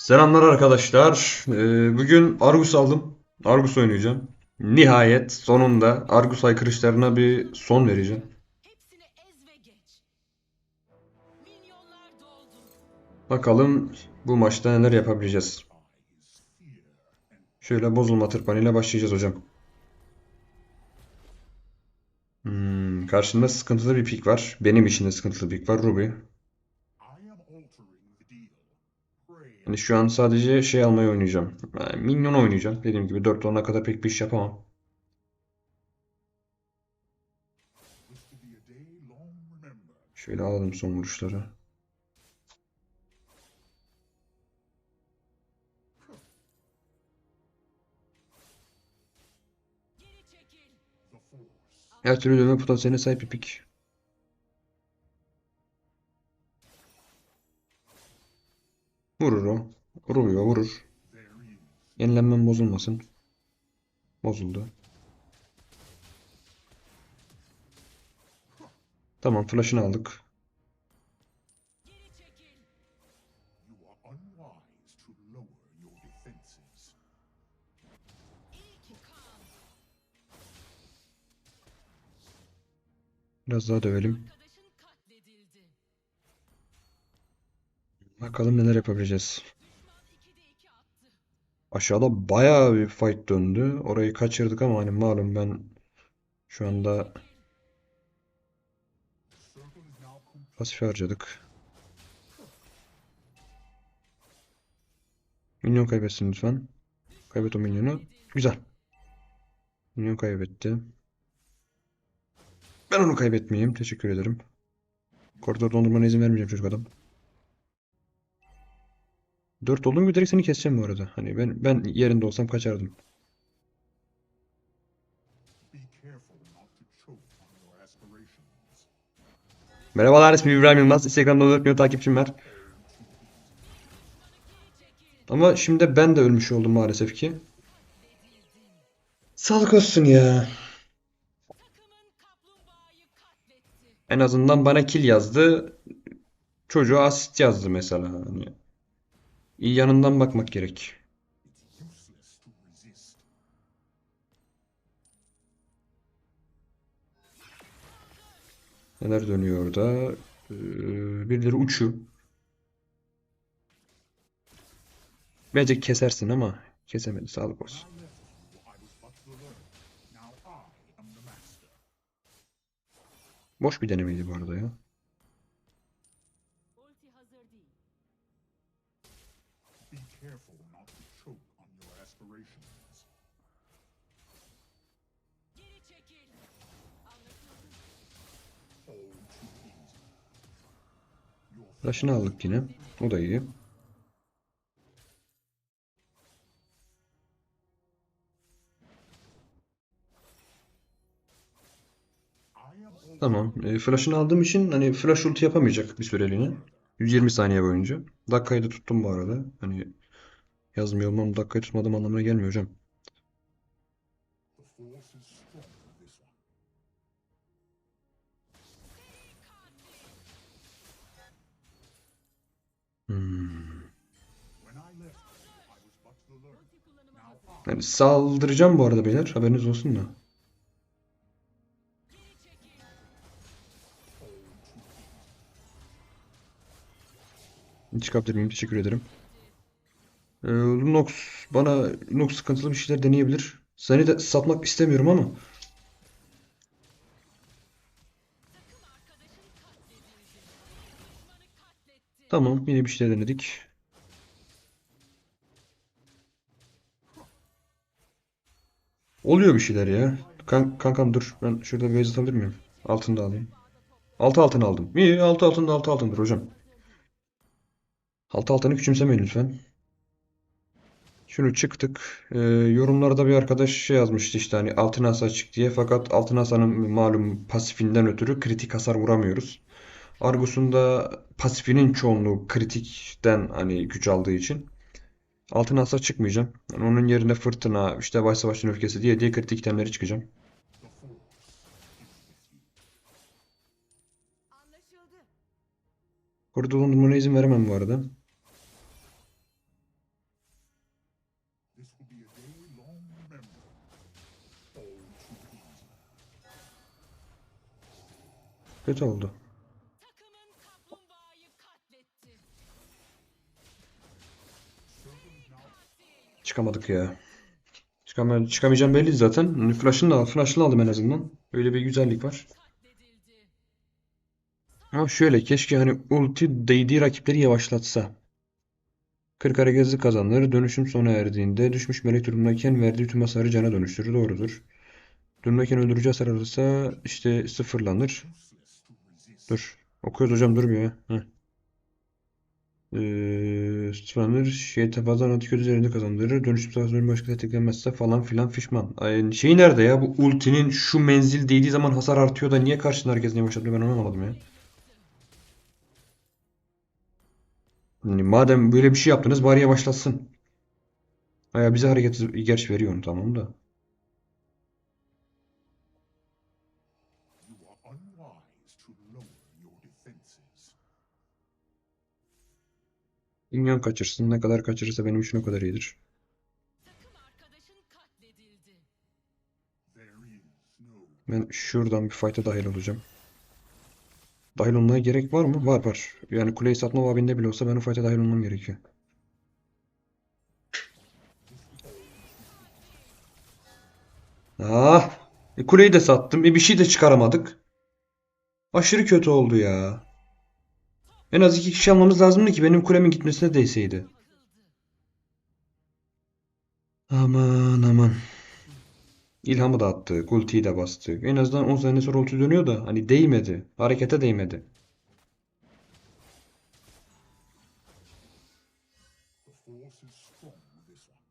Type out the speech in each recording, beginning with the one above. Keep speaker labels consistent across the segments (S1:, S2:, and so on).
S1: Selamlar arkadaşlar. Ee, bugün Argus aldım. Argus oynayacağım. Nihayet sonunda Argus haykırışlarına bir son vereceğim. Bakalım bu maçta neler yapabileceğiz. Şöyle bozulma tırpanıyla başlayacağız hocam. Hmm, karşımda sıkıntılı bir pik var. Benim için de sıkıntılı bir pik var. Ruby. Hani şu an sadece şey almayı oynayacağım. Yani minyon oynayacağım. Dediğim gibi 4 10'a kadar pek bir iş yapamam. Şöyle alalım son vuruşları. Her türlü dövme potansiyeline sahip bir pik. Vurur o. Vuruyor, vurur. Yenilenmem bozulmasın. Bozuldu. Tamam, flash'ını aldık. Biraz daha dövelim. Bakalım neler yapabileceğiz.
S2: Düşman 2'de 2 attı.
S1: Aşağıda bayağı bir fight döndü. Orayı kaçırdık ama hani malum ben şu anda pasif harcadık. Minyon kaybetsin lütfen. Kaybet o minyonu. Güzel. Minyon kaybetti. Ben onu kaybetmeyeyim. Teşekkür ederim. Koridor dondurmana izin vermeyeceğim çocuk adam. 4 olduğum gibi direkt seni keseceğim bu arada. Hani ben ben yerinde olsam kaçardım. Merhabalar ismim İbrahim Yılmaz. Instagram'da 14 milyon takipçim var. Ama şimdi ben de ölmüş oldum maalesef ki. Sağlık olsun ya. En azından bana kill yazdı. Çocuğa asist yazdı mesela. Hani iyi yanından bakmak gerek. Neler dönüyor orada? Ee, birileri uçuyor. Bence kesersin ama kesemedi. Sağlık olsun. Boş bir denemeydi bu arada ya. Flash'ını aldık yine. O da iyi. Tamam. E, flash'ını aldığım için hani flash ulti yapamayacak bir süreliğine. 120 saniye boyunca. Dakikayı da tuttum bu arada. Hani yazmıyor olmam dakikayı tutmadığım anlamına gelmiyor hocam. Hmm. Yani saldıracağım bu arada beyler. Haberiniz olsun da. Çıkabilir miyim? Teşekkür ederim. Ee, Lunox bana Lunox sıkıntılı bir şeyler deneyebilir. Seni de satmak istemiyorum ama. Tamam yine bir şeyler denedik. Oluyor bir şeyler ya. Kan kankam dur. Ben şurada bir atabilir miyim? Altını da alayım. Altı altın aldım. İyi altı altın da altı altındır hocam. Altı altını küçümsemeyin lütfen. Şunu çıktık. Ee, yorumlarda bir arkadaş şey yazmıştı işte hani altın asa açık diye. Fakat altın asanın malum pasifinden ötürü kritik hasar vuramıyoruz. Argus'un da pasifinin çoğunluğu kritikten hani güç aldığı için altın asa çıkmayacağım. Yani onun yerine fırtına, işte Vay Savaş'ın öfkesi diye diye kritik itemleri çıkacağım. Koridor dondurmana izin veremem bu arada.
S3: will be
S1: Çıkamadık ya. Çıkama çıkamayacağım belli zaten. Flash'ını da flash'ını aldım en azından. Öyle bir güzellik var. Ama şöyle keşke hani ulti değdiği rakipleri yavaşlatsa. 40 hareket hızı kazanır. Dönüşüm sona erdiğinde düşmüş melek durumdayken verdiği tüm hasarı cana dönüştürür. Doğrudur. Durumdayken öldürücü hasar alırsa işte sıfırlanır. Dur. Okuyoruz hocam durmuyor. Heh. Ee, sıfırlanır. Şey fazla antikötü üzerinde kazandırır. Dönüşüm sırasında başka tetiklenmezse falan filan fişman. Ay, şey nerede ya? Bu ultinin şu menzil değdiği zaman hasar artıyor da niye karşında herkes yavaşlatıyor ben onu anlamadım ya. Yani madem böyle bir şey yaptınız bari yavaşlatsın. Aya bize hareket gerçi veriyor onu tamam da. Minyon kaçırsın. Ne kadar kaçırırsa benim için o kadar iyidir. Ben şuradan bir fight'a dahil olacağım. Dahil olmaya gerek var mı? Var var. Yani kuleyi satma babinde bile olsa ben o fight'a dahil olmam gerekiyor. Ah! E, kuleyi de sattım. E, bir şey de çıkaramadık. Aşırı kötü oldu ya. En az iki kişi almamız lazımdı ki benim kulemin gitmesine değseydi. Aman aman. İlhamı da attık. Ultiyi de bastık. En azından 10 saniye sonra ulti dönüyor da hani değmedi. Harekete değmedi.
S3: force is strong with this one.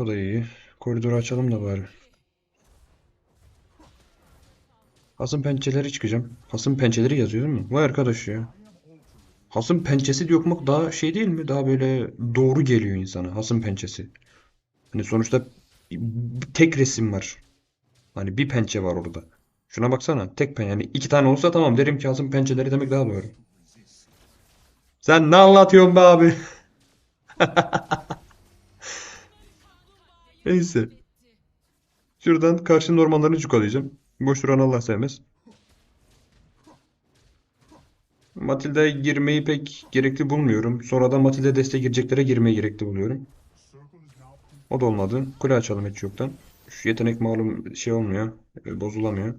S1: O da iyi. Koridoru açalım da bari. Hasım pençeleri çıkacağım. Hasım pençeleri yazıyor değil mi? Vay arkadaş ya. Hasım pençesi diye okumak daha şey değil mi? Daha böyle doğru geliyor insana. Hasım pençesi. Hani sonuçta tek resim var. Hani bir pençe var orada. Şuna baksana. Tek pençe. Yani iki tane olsa tamam derim ki hasım pençeleri demek daha doğru. Sen ne anlatıyorsun be abi? Neyse. Şuradan karşının ormanlarını çukalayacağım. Boş duran Allah sevmez. Matilda'ya girmeyi pek gerekli bulmuyorum. Sonradan Matilda desteğe gireceklere girmeyi gerekli buluyorum. O da olmadı. Kule açalım hiç yoktan. Şu yetenek malum şey olmuyor. e, Bozulamıyor.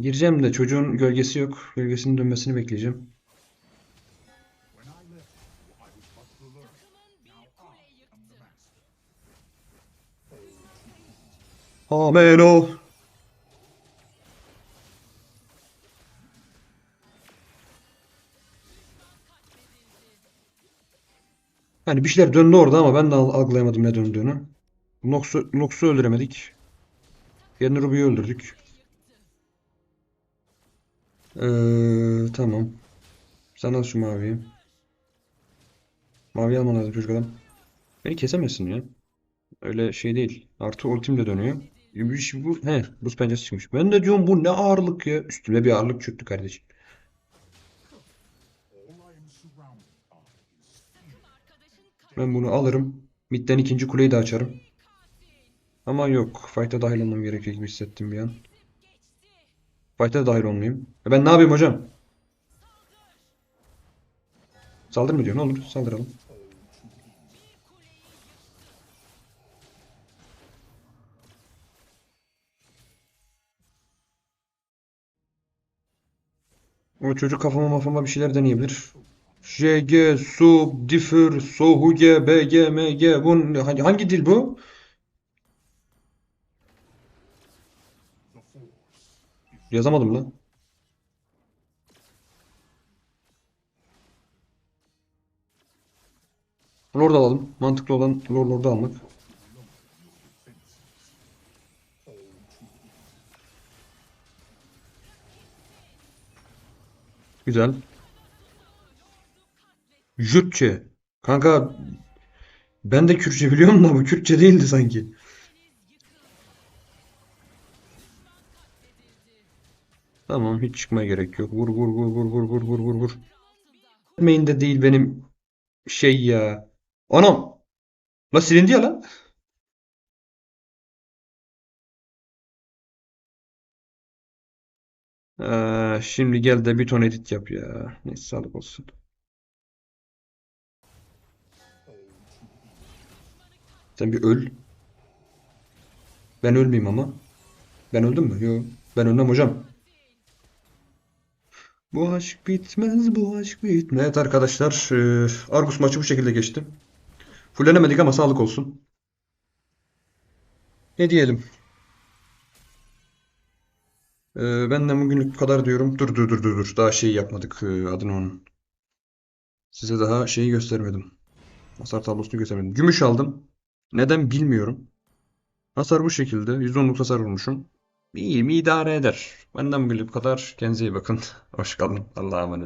S1: Gireceğim de çocuğun gölgesi yok. Gölgesinin dönmesini bekleyeceğim.
S3: When I left you, I was but the learner.
S2: Takımın bir
S3: Now
S2: kule
S3: I am the
S2: yıktı.
S3: master.
S1: Amen o. Yani bir şeyler döndü orada ama ben de al- algılayamadım ne döndüğünü. Nox'u Nox'u öldüremedik. Yerine Ruby'yi öldürdük. Ee, tamam. Sen al şu maviyi. Mavi alman lazım çocuk adam. Beni kesemezsin ya. Öyle şey değil. Artı ultim de dönüyor. Bir şey bu. He, buz pençesi çıkmış. Ben de diyorum bu ne ağırlık ya. Üstüme bir ağırlık çöktü kardeşim. Ben bunu alırım. Midden ikinci kuleyi de açarım. Ama yok. Fight'a dahil olmam gerekiyor gibi hissettim bir an. Fight'a da dahil olmayayım. E ben ne yapayım hocam? Saldır mı diyor? Ne olur saldıralım. O çocuk kafama mafama bir şeyler deneyebilir. JG, Sub, Differ, Sohuge, BG, MG. Bu hangi, hangi dil bu?
S3: The force
S1: Yazamadım lan. Lord alalım. Mantıklı olan Lord Lord'u almak. Güzel. Jutçe. Kanka Ben de Kürtçe biliyorum da bu Kürtçe değildi sanki. Tamam hiç çıkmaya gerek yok. Vur vur vur vur vur vur vur vur vur. Main de değil benim şey ya. Anam. La silindi ya lan. Ee, şimdi gel de bir ton edit yap ya. Neyse sağlık olsun. Sen bir öl. Ben ölmeyeyim ama. Ben öldüm mü? Yok. Ben ölmem hocam. Bu aşk bitmez, bu aşk bitmez. Evet arkadaşlar, e, Argus maçı bu şekilde geçti. Fullenemedik ama sağlık olsun. Ne diyelim? E, benden bugünlük bu kadar diyorum. Dur dur dur dur dur. Daha şey yapmadık e, adını onun. Size daha şeyi göstermedim. Hasar tablosunu göstermedim. Gümüş aldım. Neden bilmiyorum. Hasar bu şekilde. %10'luk hasar vurmuşum. İyi mi idare eder. Benden bugünlük bu kadar. Kendinize iyi bakın. Hoş kalın. Allah'a emanet.